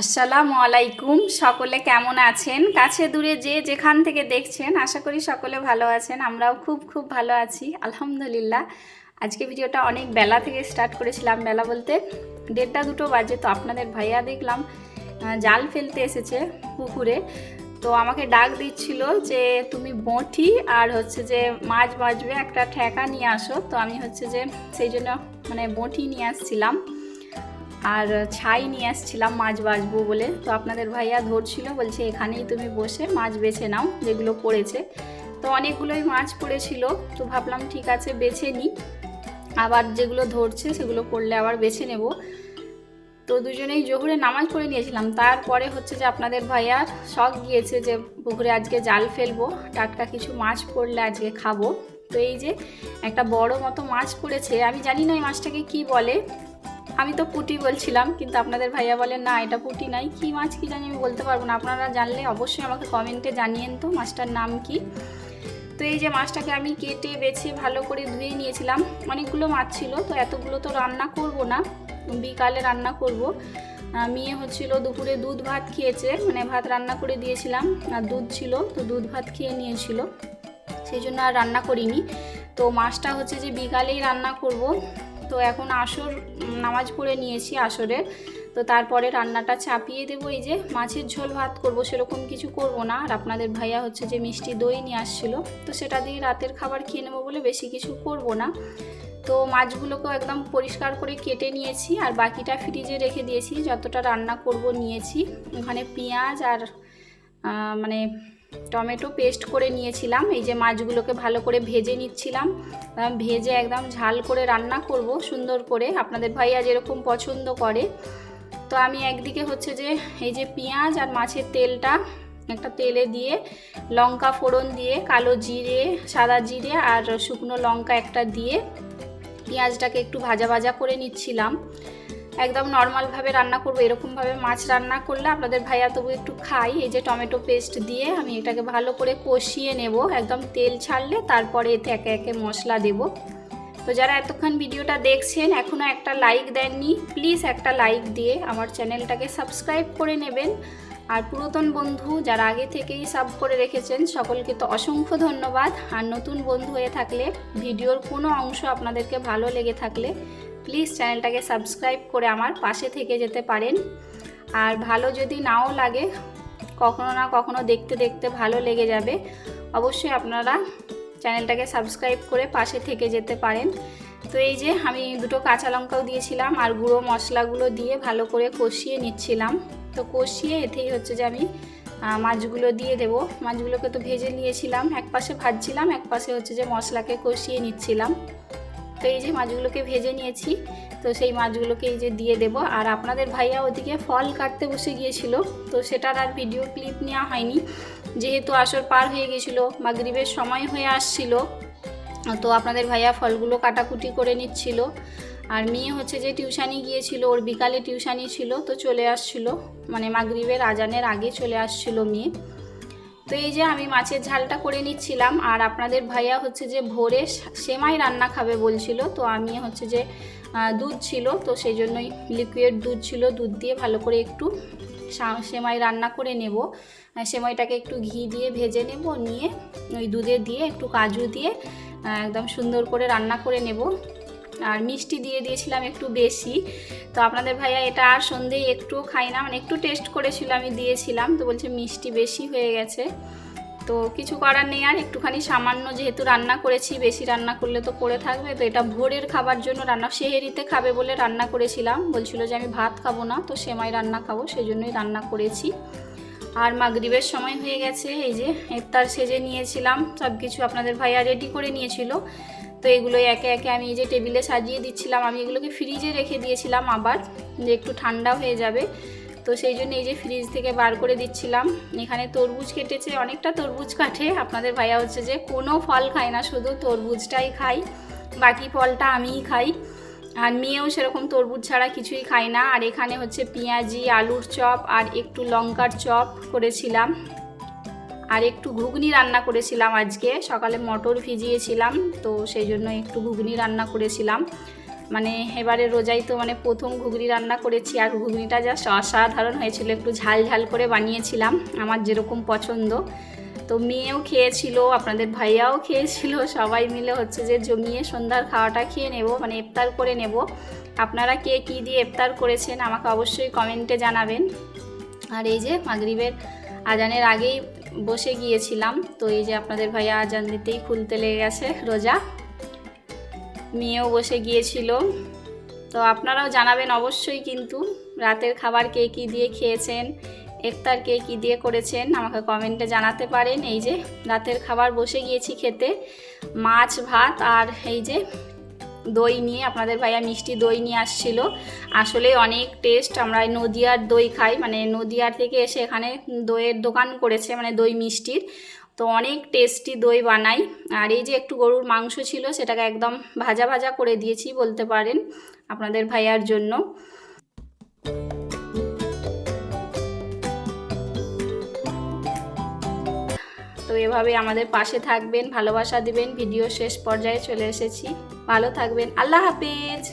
আসসালামু আলাইকুম। সকলে কেমন আছেন? কাছে দূরে যে যেখান থেকে দেখছেন, আশা করি সকলে ভালো আছেন। আমরাও খুব খুব ভালো আছি। আলহামদুলিল্লাহ। আজকে ভিডিওটা অনেক বেলা থেকে স্টার্ট করেছিলাম, বেলা বলতে দেড়টা দুটো বাজে তো আপনাদের ভাইয়া দেখলাম জাল ফেলতে এসেছে পুকুরে। তো আমাকে ডাক দিচ্ছিল যে তুমি বঁটি আর হচ্ছে যে মাছ বাজবে একটা ঠেকা নিয়ে আসো। তো আমি হচ্ছে যে সেই জন্য মানে বঁটি নিয়ে আসছিলাম আর ছাই নিয়ে আসছিলাম মাছ বাছবো বলে। তো আপনাদের ভাইয়া ধরছিল, বলছে এখানেই তুমি বসে মাছ বেছে নাও যেগুলো পড়েছে। তো অনেকগুলোই মাছ পড়েছিল, তো ভাবলাম ঠিক আছে বেছে নিই আবার যেগুলো ধরছে সেগুলো পড়লে আবার বেছে নেব। তো দুজনেই জোহরে নামাজ পড়ে নিয়েছিলাম। তারপরে হচ্ছে যে আপনাদের ভাইয়ার শখ গিয়েছে যে পুকুরে আজকে জাল ফেলব, টাটকা কিছু মাছ পড়লে আজকে খাব। তো এই যে একটা বড় মতো মাছ পড়েছে, আমি জানি না এই মাছটাকে কি বলে। আমি তো পুটি বলছিলাম, কিন্তু আপনাদের ভাইয়া বলেন না, এটা পুটি নাই। কি মাছ কি জানি আমি বলতে পারব না। আপনারা জানলে অবশ্যই আমাকে কমেন্টে জানিয়েন তো মাছটার নাম কি। তো এই যে মাছটাকে আমি কেটে, বেছে, ভালো করে ধুয়ে নিয়েছিলাম। অনেকগুলো মাছ ছিল, তো এতগুলো তো রান্না করব না। বিকালে রান্না করব। মেয়ে হচ্ছিল দুপুরে দুধ ভাত খেয়েছে মানে ভাত রান্না করে দিয়েছিলাম। আর দুধ ছিল, তো দুধ ভাত খেয়ে নিয়েছিল। সেই জন্য আর রান্না করিনি। তো মাছটা হচ্ছে যে বিকালেই রান্না করব। তো এখন আসর নামাজ পড়ে নিয়েছি আসরের। তো তারপরে রান্নাটা চাপিয়ে দেবো, এই যে মাছের ঝোল ভাত করব, সেরকম কিছু করব না। আর আপনাদের ভাইয়া হচ্ছে যে মিষ্টি দই নিয়ে আসছিল, তো সেটা দিয়ে রাতের খাবার খেয়ে নেব বলে বেশি কিছু করব না। তো মাছগুলোকেও একদম পরিষ্কার করে কেটে নিয়েছি, আর বাকিটা ফ্রিজে রেখে দিয়েছি, যতটা রান্না করব নিয়েছি। ওখানে পেঁয়াজ আর মানে টমেটো পেস্ট করে নিয়েছিলাম, এই যে মাছগুলোকে ভালো করে ভেজে নিচ্ছিলাম। ভেজে একদম ঝাল করে রান্না করব, সুন্দর করে। আপনাদের ভাইয়া যেরকম পছন্দ করে। তো আমি একদিকে হচ্ছে যে এই যে পেঁয়াজ আর মাছের তেলটা একটা তেলে দিয়ে, লঙ্কা ফোড়ন দিয়ে, কালো জিরে, সাদা জিরে আর শুকনো লঙ্কা একটা দিয়ে পেঁয়াজটাকে একটু ভাজা ভাজা করে নিচ্ছিলাম। একদম নর্মালভাবে রান্না করব এরকমভাবে মাছ রান্না করলে আপনাদের ভাইয়া তবু একটু খাই। এই যে টমেটো পেস্ট দিয়ে আমি এটাকে ভালো করে কষিয়ে নেব। একদম তেল ছাড়লে তারপরে এতে একে একে মশলা দেব। তো যারা এতক্ষণ ভিডিওটা দেখছেন এখনও একটা লাইক দেননি প্লিজ একটা লাইক দিয়ে আমার চ্যানেলটাকে সাবস্ক্রাইব করে নেবেন। আর পুরাতন বন্ধু যারা আগে থেকেই সাব করে রেখেছেন, সকলকে তো অসংখ্য ধন্যবাদ। আর নতুন বন্ধু হয়ে থাকলে, ভিডিওর কোনো অংশ আপনাদেরকে ভালো লেগে থাকলে প্লিজ চ্যানেলটাকে সাবস্ক্রাইব করে আমার পাশে থেকে যেতে পারেন। আর ভালো যদি নাও লাগে, কখনো না কখনো দেখতে দেখতে ভালো লেগে যাবে। অবশ্যই আপনারা চ্যানেলটাকে সাবস্ক্রাইব করে পাশে থেকে যেতে পারেন। তো এই যে আমি দুটো কাঁচা লঙ্কাও দিয়েছিলাম আর গুঁড়ো মশলাগুলো দিয়ে ভালো করে কষিয়ে নিচ্ছিলাম। তো কষিয়ে এতেই হচ্ছে যে আমি মাছগুলো দিয়ে দেবো। মাছগুলোকে তো ভেজে নিয়েছিলাম, এক পাশে ভাজছিলাম, এক পাশে হচ্ছে যে মশলাকে কষিয়ে নিচ্ছিলাম। তো এই যে মাছগুলোকে ভেজে নিয়েছি, তো সেই মাছগুলোকে এই যে দিয়ে দেব। আর আপনাদের ভাইয়া ওদিকে ফল কাটতে বসে গিয়েছিল, তো সেটার আর ভিডিও ক্লিপ নেওয়া হয়নি। যেহেতু আসর পার হয়ে গেছিল, মাগরিবের সময় হয়ে আসছিল, তো আপনাদের ভাইয়া ফলগুলো কাটাকুটি করে নিচ্ছিল। আর মেয়ে হচ্ছে যে টিউশানি গিয়েছিল, ওর বিকালে টিউশানি ছিল, তো চলে আসছিল। মানে মাগরিবের আজানের আগে চলে আসছিল মেয়ে। তো এই যে আমি মাছের ঝালটা করে নিচ্ছিলাম, আর আপনাদের ভাইয়া হচ্ছে যে ভোরে সেমাই রান্না খাবে বলছিল, তো আমি হচ্ছে যে দুধ ছিল, তো সেই জন্যই লিকুইড দুধ ছিল, দুধ দিয়ে ভালো করে একটু সেমাই রান্না করে নেব। সেমাইটাকে একটু ঘি দিয়ে ভেজে নেব, নিয়ে ওই দুধে দিয়ে একটু কাজু দিয়ে একদম সুন্দর করে রান্না করে নেব। আর মিষ্টি দিয়ে দিয়েছিলাম একটু বেশি। তো আপনাদের ভাইয়া এটা আর সন্ধেয় একটু খাই না মানে একটু টেস্ট করেছিল, আমি দিয়েছিলাম। তো বলছে মিষ্টি বেশি হয়ে গেছে। তো কিছু করার নেই, আর একটুখানি সামান্য যেহেতু রান্না করেছি, বেশি রান্না করলে তো পড়ে থাকবে। তো এটা ভোরের খাবার জন্য রান্না সেহেরিতে খাবে বলে রান্না করেছিলাম। বলছিল যে আমি ভাত খাব না, তো সেমাই রান্না খাব সেই জন্যই রান্না করেছি। আর মাগরিবের সময় হয়ে গেছে, এই যে ইফতার সেজে নিয়েছিলাম সব কিছু আপনাদের ভাইয়া রেডি করে নিয়েছিল। তো এগুলো একে একে আমি এই যে টেবিলে সাজিয়ে দিচ্ছিলাম। আমি এগুলোকে ফ্রিজে রেখে দিয়েছিলাম আবার, যে একটু ঠান্ডা হয়ে যাবে। তো সেই জন্য এই যে ফ্রিজ থেকে বার করে দিচ্ছিলাম। এখানে তরমুজ কেটেছে, অনেকটা তরমুজ কাটে। আপনাদের ভাইয়া হচ্ছে যে কোনো ফল খায় না, শুধু তরমুজটাই খাই বাকি ফলটা আমিই খাই। আর মেয়েও সেরকম তরমুজ ছাড়া কিছুই খায় না। আর এখানে হচ্ছে পেঁয়াজি, আলুর চপ আর একটু লঙ্কার চপ করেছিলাম। আর একটু ঘুগনি রান্না করেছিলাম আজকে। সকালে মটর ভিজিয়েছিলাম, তো সেই জন্য একটু ঘুগনি রান্না করেছিলাম। মানে এবারে রোজাই তো মানে প্রথম ঘুগনি রান্না করেছি আর ঘুগনিটা জাস্ট অসাধারণ হয়েছিল। একটু ঝাল ঝাল করে বানিয়েছিলাম, আমার যেরকম পছন্দ। তো মেয়েও খেয়েছিল, আপনাদের ভাইয়াও খেয়েছিল, সবাই মিলে হচ্ছে যে জমিয়ে সন্ধ্যার খাওয়াটা খেয়ে নেব মানে ইফতার করে নেব। আপনারা কে কী দিয়ে ইফতার করেছেন আমাকে অবশ্যই কমেন্টে জানাবেন। আর এই যে মাগরিবের আজানের আগেই বসে গিয়েছিলাম, তো এই যে আপনাদের ভাইয়া আজান দিতেই খুলতে লেগে গেছে রোজা। মেয়েও বসে গিয়েছিল। তো আপনারাও জানাবেন অবশ্যই কিন্তু রাতের খাবার কে কী দিয়ে খেয়েছেন, ইফতার কে কী দিয়ে করেছেন, আমাকে কমেন্টে জানাতে পারেন। এই যে রাতের খাবার বসে গিয়েছি খেতে, মাছ, ভাত আর এই যে দই নিয়ে, আপনাদের ভাইয়া মিষ্টি দই নিয়ে আসছিল। আসলে অনেক টেস্ট আমরা নদিয়ার দই খাই মানে নদিয়ার থেকে এসে এখানে দইয়ের দোকান করেছে মানে দই মিষ্টির। তো অনেক টেস্টি দই বানাই। আর এই যে একটু গরুর মাংস ছিল, সেটাকে একদম ভাজা ভাজা করে দিয়েছি বলতে পারেন আপনাদের ভাইয়ার জন্য। তো এভাবে আমাদের পাশে থাকবেন, ভালোবাসা দিবেন। ভিডিও শেষ পর্যায়ে চলে এসেছি। ভালো থাকবেন। আল্লাহ হাফিজ।